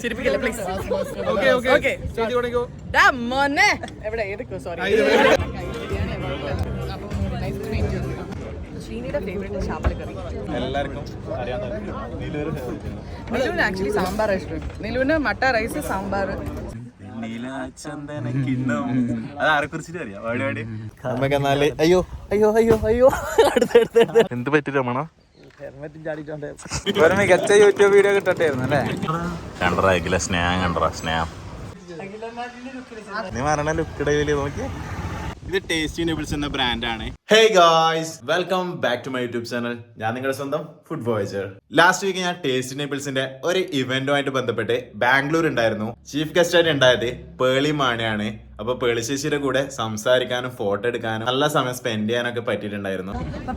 ചിരിപ്പിക്കല്ലേ please okay okay. Okay ചെയ്തി തുടങ്ങിക്കോ ഡാ മോനെ. എവിടെ? ഏതൊക്കെ സോറി ശ്രീനിയുടെ ഫേവറേറ്റ് ചാപ്പല കറി. എല്ലാവർക്കും നിലുവിന് ആക്ച്വലി സാമ്പാർ ഇഷ്ടം. നിലുവിന് മട്ട റൈസ് സാമ്പാർ. നീലാചന്ദന കിണ്ണം അത് ആരെ കുറിച്ചിട്ട് വാടി വാടി. നമുക്ക് അയ്യോ. അയ്യോ അയ്യോ അയ്യോ. അടുത്ത അടുത്ത അടുത്ത. എന്ത് പറ്റി രമണ? ഒരു മികച്ച യൂട്യൂബ് വീഡിയോ കിട്ടട്ടായിരുന്നു അല്ലേ? സ്നേഹം കണ്ടറാ സ്നേഹം. നീ മരണ ലുക്കിടയിൽ വലിയ നോക്കിയേ. ഇത് ടേസ്റ്റി നൂഡിൽസ് എന്ന ബ്രാൻഡാണ് hey guys welcome back to my YouTube channel ഞാൻ നിങ്ങളുടെ സ്വന്തം ഫുഡ് വോയിച്ചർ ലാസ്റ്റ് വീക്ക് ഞാൻ ടേസ്റ്റി നേബിൾസിന്റെ ഒരു ഇവന്റുമായിട്ട് ബന്ധപ്പെട്ട് ബാംഗ്ലൂർ ഉണ്ടായിരുന്നു. ചീഫ് ഗസ്റ്റ് ആയിട്ട് ഉണ്ടായത് പേളി മാണിയാണ്. അപ്പൊ പേളി ചേച്ചിയുടെ കൂടെ സംസാരിക്കാനും ഫോട്ടോ എടുക്കാനും നല്ല സമയം സ്പെൻഡ് ചെയ്യാനൊക്കെ പറ്റിയിട്ടുണ്ടായിരുന്നു.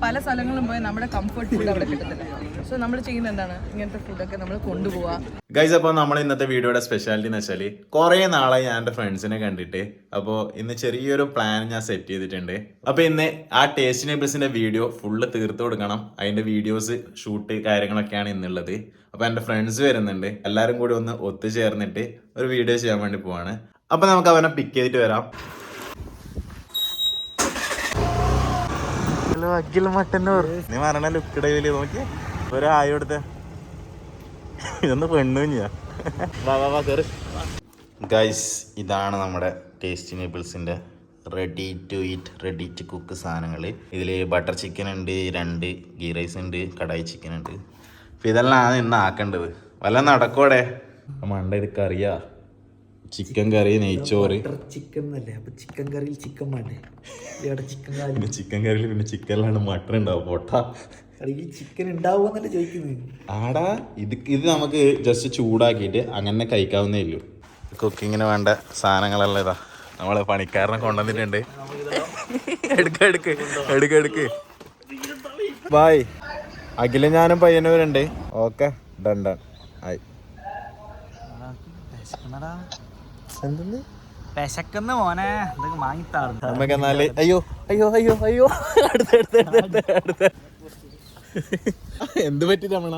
പല സ്ഥലങ്ങളും പോയി നമ്മുടെ കംഫർട്ട് ഫുഡ് അവിടെ കിട്ടത്തില്ല. സോ നമ്മൾ ചെയ്യുന്ന എന്താണ്? ഇങ്ങനത്തെ ഫുഡൊക്കെ നമ്മൾ കൊണ്ടുപോവാ. ഗൈസ് അപ്പോൾ നമ്മൾ ഇന്നത്തെ വീഡിയോയുടെ സ്പെഷ്യാലിറ്റി എന്ന് വെച്ചാൽ കുറേ നാളായി ഞാൻ എന്റെ ഫ്രണ്ട്സിനെ കണ്ടിട്ട്. അപ്പോൾ ഇന്ന് ചെറിയൊരു പ്ലാൻ ഞാൻ സെറ്റ് ചെയ്തിട്ടുണ്ട്. അപ്പോൾ ഇന്ന് ആ ടേസ്റ്റ് നെബിൾസിന്റെ വീഡിയോ ഫുള്ള് തീർത്ത് കൊടുക്കണം. അതിന്റെ വീഡിയോസ് ഷൂട്ട് കാര്യങ്ങളൊക്കെയാണ് ഇന്നുള്ളത്. അപ്പോൾ എന്റെ ഫ്രണ്ട്സ് വരുന്നുണ്ട്. എല്ലാവരും കൂടി ഒന്ന് ഒത്തുചേർന്നിട്ട് ഒരു വീഡിയോ ചെയ്യാൻ വേണ്ടി പോവാണ്. അപ്പോൾ നമുക്ക് അവനെ പിക്ക് ചെയ്തിട്ട് വരാം. ഹലോ അഖിൽ മട്ടന്നൂർ. നീ മരണ ലുക്ക് വലിയ നോക്കി ഒരു ആയി കൊടുത്തേ ഇതൊന്ന് പെണ്ണു വാ വാ വാ കയറി ഗൈസ് ഇതാണ് നമ്മുടെ tasty നേബിൾസിന്റെ ready to eat ready to cook സാധനങ്ങൾ ഇതിൽ ബട്ടർ ചിക്കൻ ഉണ്ട് രണ്ട് ഗീ റൈസ് ഉണ്ട് കടായി ചിക്കൻ ഉണ്ട്. അപ്പം ഇതെല്ലാം ആണ് ഇന്ന് ആക്കേണ്ടത്. വല്ല നടക്കോടെ മണ്ട ഇത് കറിയാ. ചിക്കൻ കറി നെയ്ച്ചോറ്. ചിക്കൻ അപ്പൊ ചിക്കൻ കറിയിൽ ചിക്കൻ വേണ്ടേ? ചിക്കൻ ചിക്കൻ കറിയിൽ പിന്നെ ചിക്കനിലാണ് മട്ടൺ ഉണ്ടാവും. പൊട്ട. കറിയിൽ ചിക്കൻ ഉണ്ടാവുമെന്നല്ലേ ചോദിക്കുന്നത്. ആടാ ഇത് ഇത് നമുക്ക് ജസ്റ്റ് ചൂടാക്കിയിട്ട് അങ്ങനെ കഴിക്കാവുന്നേ ഉള്ളൂ. കുക്കിങ്ങിന് വേണ്ട സാധനങ്ങളെല്ലാം ഇതാ. നമ്മൾ പണിക്കാരനെ കൊണ്ടുവന്നിട്ടുണ്ട്. എടുക്ക എടുക്ക് എടുക്ക എടുക്ക്. ബായ് അഖില ഞാനും പയ്യന്നൂരുണ്ട്. ഓക്കെ ഡൺ ഡൺ ആയി എന്തെന്ന്? വിശക്കുന്ന മോനെ. എന്തൊക്കെ വാങ്ങിത്താറുണ്ട് നമുക്ക് എന്നാൽ അയ്യോ അയ്യോ അയ്യോ അയ്യോ. അടുത്ത അടുത്ത അടുത്ത അടുത്ത. എന്ത് പറ്റി രമണ?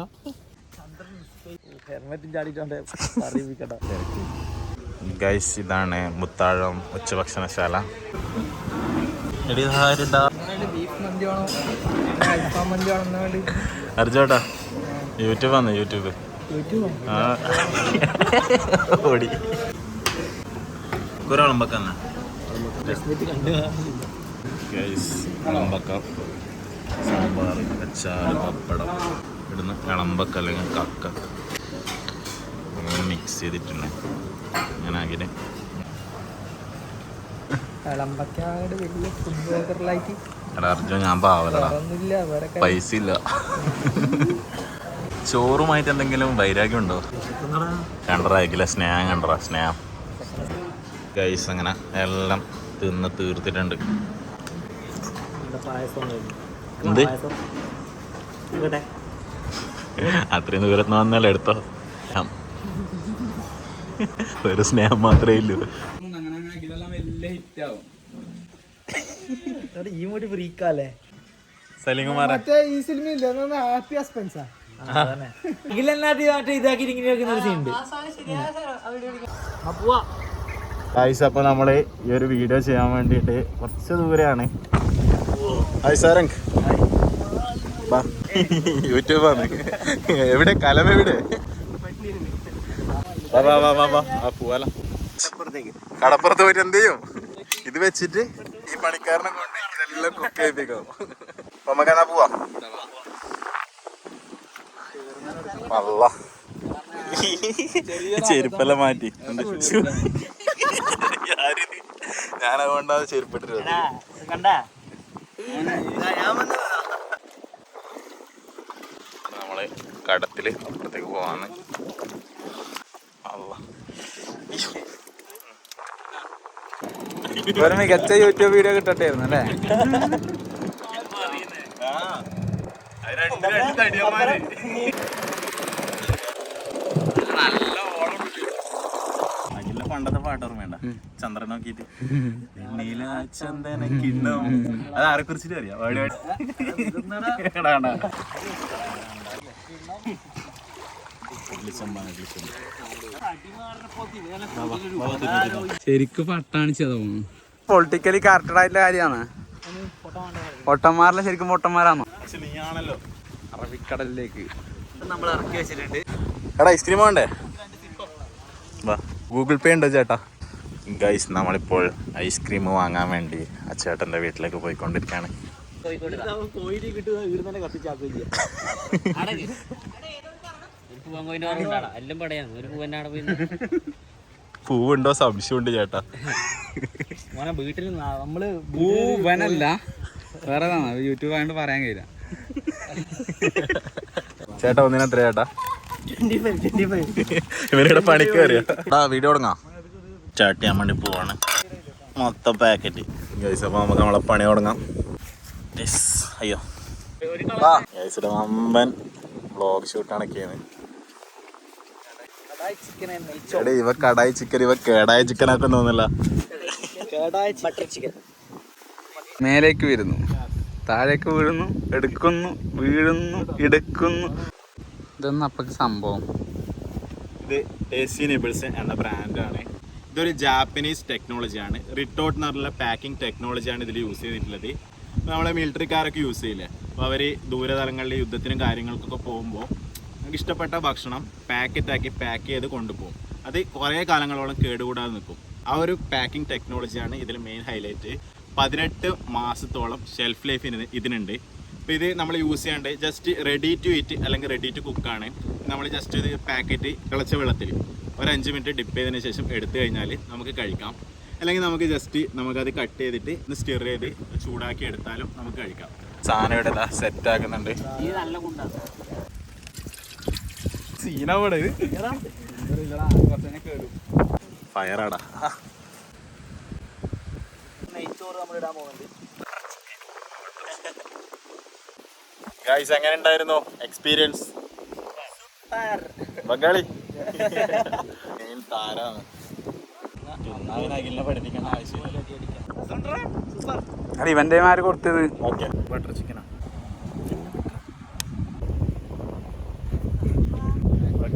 ഗൈസ് ഇതാണ് മുത്താഴം ഉച്ചഭക്ഷണശാല. അർജോട്ടാ യൂട്യൂബ് ആണ് യൂട്യൂബ് ആ. ഓടി. ഒരാളമ്പക്കന്ന ഗൈസ് വിളമ്പക്ക സാമ്പാർ അച്ചാർ പപ്പടം ഇടുന്ന വിളമ്പക്ക അല്ലെങ്കിൽ കക്ക. അങ്ങനെ മിക്സ് ചെയ്തിട്ടുണ്ട്. അർജുൻ ഞാൻ പാവലടാ. ഒന്നുമില്ല വേറെ പൈസ ഇല്ല ചോറുമായിട്ട് എന്തെങ്കിലും വൈരാഗ്യം ഉണ്ടോ? കണ്ടറായിക്കില്ല സ്നേഹം കണ്ടറാ സ്നേഹം. ഗൈസ് അങ്ങനെ എല്ലാം തിന്ന് തീർത്തിട്ടുണ്ട്. പായസം എന്ത്? അത്രയും ദൂരത്ത് വന്നല്ലേ എടുത്തോ? ഒരു സ്നേഹം മാത്രമേ ഇല്ലൂ. അപ്പൊ ഈ മുടി ഫ്രീക്കല്ലേ സലിംകുമാർ ഈ സിനിമ ഹാപ്പി ഹസ്ബൻസാ ഉണ്ട്. ഗൈസ് അപ്പോൾ നമ്മൾ ഈ ഒരു വീഡിയോ ചെയ്യാൻ വേണ്ടിട്ട് കുറച്ച് ദൂരെയാണ്. യൂട്യൂബാണ്. എവിടെ? കലം എവിടെ? കടപ്പുറത്ത് പോയിട്ട് എന്ത് ചെയ്യും? ഇത് വെച്ചിട്ട് ഈ പണിക്കാരനെ കൊണ്ട് ഇതെല്ലാം കുക്ക് ചെയ്യിപ്പിക്കാം. അപ്പൊ നമുക്ക് എന്നാ പോവാ? അല്ല ചെരുപ്പെല്ലാം മാറ്റി. ഞാനതുകൊണ്ടാ ഞാനതുകൊണ്ടാണ് കണ്ടാ? ഞാൻ നമ്മൾ കടത്തിൽ അപ്പുറത്തേക്ക് പോവാന്ന്. ഒരു മികച്ച യൂട്യൂബ് വീഡിയോ കിട്ടട്ടായിരുന്നു അല്ലേ? പണ്ടത്തെ പാട്ട് ഓർമ്മയുണ്ട? ചന്ദ്രൻ നോക്കിയിട്ട്. നീല ചന്ദന കിണ്ണം അത് ആരെ കുറിച്ചിട്ട് അറിയാം. ശരിക്കും പട്ടാണിച്ചതാ തോന്നുന്നു പൊളിറ്റിക്കലി കറക്റ്റഡ് ആയിട്ടുള്ള കാര്യമാണ്. പൊട്ടന്മാരിലെ ശരിക്കും പൊട്ടന്മാരാണോ. നീയാണല്ലോ അറബിക്കടലിലേക്ക് നമ്മൾ ഇറക്കി വെച്ചിട്ടുണ്ട്. എടാ ഐസ്ക്രീം വേണ്ടേ? വാ ഗൂഗിൾ പേ ഉണ്ടോ ചേട്ടാ? ഗൈസ് നമ്മളിപ്പോൾ ഐസ്ക്രീം വാങ്ങാൻ വേണ്ടി ആ ചേട്ടന്റെ വീട്ടിലേക്ക് പോയിക്കൊണ്ടിരിക്കുകയാണ്. വീട് തന്നെ കത്തിച്ചാക്കില്ല പൂവൻ കോയിന്റെ ഓർമ്മ എല്ലാം പടയാണ് ഒരു പൂവന്റെ അവിടെ പോയി പൂവുണ്ടോ? സംശയമുണ്ട് ചേട്ടാ. മോനെ വീട്ടിൽ നമ്മൾ പൂവനല്ല. വേറെ യൂട്യൂബ് ആയതുകൊണ്ട് പറയാൻ കഴിയില്ല. ചേട്ടാ ഒന്നിനെ എത്ര ചേട്ടാ? ഇവരുടെ പണിക്ക് കയറിയാ. വീഡിയോ തുടങ്ങാം. സ്റ്റാർട്ട് ചെയ്യാൻ വേണ്ടി പോവാണ്. മൊത്തം പാക്കറ്റ്. ഗൈസ് അപ്പോൾ നമുക്ക് നമ്മളെ പണി തുടങ്ങാം. അയ്യോ. ഗൈസിയുടെ വമ്പൻ ബ്ലോഗ് ഷൂട്ടാണ് ചെയ്യുന്നത് എടേ ഇവ കടായി ചിക്കൻ ഇവ കേടായ ചിക്കൻ ആക്കാൻ തോന്നില്ല ബട്ടർ ചിക്കൻ. മേലേക്ക് വരുന്നു താഴേക്ക് വീഴുന്നു എടുക്കുന്നു വീഴുന്നു എടുക്കുന്നു. ഇതൊന്നും അപ്പക്ക് സംഭവം. ഇത് ടേസ്റ്റി നിബിൾസ് എന്ന ബ്രാൻഡാണ് ഇതൊരു ജാപ്പനീസ് ടെക്നോളജിയാണ് റിട്ടോട്ട് എന്ന് പറഞ്ഞ പാക്കിംഗ് ടെക്നോളജിയാണ് ഇതിൽ യൂസ് ചെയ്തിട്ടുള്ളത്. നമ്മളെ മിലിറ്ററിക്കാരൊക്കെ യൂസ് ചെയ്യില്ലേ? അപ്പോൾ അവർ ദൂരതലങ്ങളിലെ യുദ്ധത്തിനും കാര്യങ്ങൾക്കൊക്കെ പോകുമ്പോൾ നമുക്ക് ഇഷ്ടപ്പെട്ട ഭക്ഷണം പാക്കറ്റാക്കി പാക്ക് ചെയ്ത് കൊണ്ടുപോകും. അത് കുറേ കാലങ്ങളോളം കേടുകൂടാതെ നിൽക്കും. ആ ഒരു പാക്കിംഗ് ടെക്നോളജിയാണ് ഇതിൽ മെയിൻ ഹൈലൈറ്റ് പതിനെട്ട് മാസത്തോളം ഷെൽഫ് ലൈഫ് ഇതിന് ഇതിനുണ്ട്. അപ്പോൾ ഇത് നമ്മൾ യൂസ് ചെയ്യാണ്ട് ജസ്റ്റ് റെഡി ടു ഈറ്റ് അല്ലെങ്കിൽ റെഡി ടു കുക്കാണ് നമ്മൾ ജസ്റ്റ് ഇത് പാക്കറ്റ് തിളച്ച വെള്ളത്തിൽ ഒരു അഞ്ച് മിനിറ്റ് ഡിപ്പ് ചെയ്തതിന് ശേഷം എടുത്തു കഴിഞ്ഞാൽ നമുക്ക് കഴിക്കാം. അല്ലെങ്കിൽ നമുക്ക് ജസ്റ്റ് നമുക്കത് കട്ട് ചെയ്തിട്ട് ഒന്ന് സ്റ്റിർ ചെയ്ത് ചൂടാക്കി എടുത്താലും നമുക്ക് കഴിക്കാം. സാധനം ഇവിടെ സെറ്റ് ആക്കുന്നുണ്ട്. സീനവിടെ. ഫയറാടാ. ഗായ്സ് എങ്ങനെ ഉണ്ടായിരുന്നു എക്സ്പീരിയൻസ് ബംഗാളി. മെയിൻ താരാണ്. പഠിപ്പിക്കേണ്ട ആവശ്യമില്ല ഇവന്റെ മാര് കൊടുത്തത്. ഓക്കെ ബട്ടർ ചിക്കനാ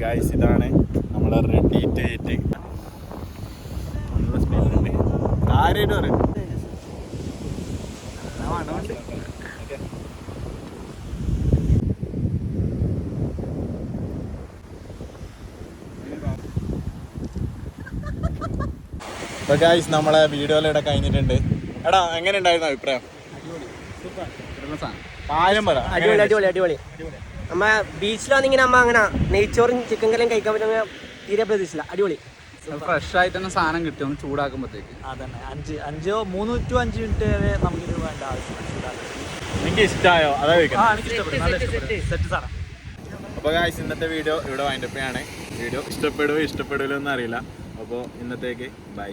ഗൈസ് ഇതാണ് നമ്മുടെ റെഡി ടേറ്റ് സ്മെല്ലുണ്ട് കാര്യമായിട്ട് പറയും ഗൈസ് നമ്മളെ വീഡിയോയിലൂടെ കഴിഞ്ഞിട്ടുണ്ട്. എടാ എങ്ങനെ ഉണ്ടായിരുന്നു അഭിപ്രായം? കാര്യം പറ. അടിപൊളി അടിപൊളി. അടിപൊളി. നമ്മ ബീച്ചിലാണെങ്കിൽ നമ്മ അങ്ങനെ നെയ്ച്ചോറും ചിക്കൻ കറിയും കഴിക്കാൻ പറ്റുന്ന തീരെ പ്രതീക്ഷിച്ചില്ല. അടിപൊളി. ഫ്രഷ് ആയിട്ട് തന്നെ സാധനം കിട്ടും ഒന്ന് ചൂടാക്കുമ്പോഴത്തേക്ക് അതന്നെ. അഞ്ച് അഞ്ചോ മൂന്ന് ടു അഞ്ച് മിനിറ്റ് വരെ നമുക്ക് വേണ്ട ആവശ്യം എനിക്ക് ഇഷ്ടമായോ അതാ ചോദിക്കാം ആ എനിക്ക് ഇഷ്ടപ്പെട്ടു. നല്ല ഇഷ്ടപ്പെട്ടു. സെറ്റ്. സാധനം അപ്പോൾ ഗായ്സ് ഇന്നത്തെ വീഡിയോ ഇവിടെ വൈൻഡപ്പ് ആണ് വീഡിയോ ഇഷ്ടപ്പെടുവോ ഇഷ്ടപ്പെടില്ലോ എന്ന് അറിയില്ല അപ്പോൾ ഇന്നത്തേക്ക് ബൈ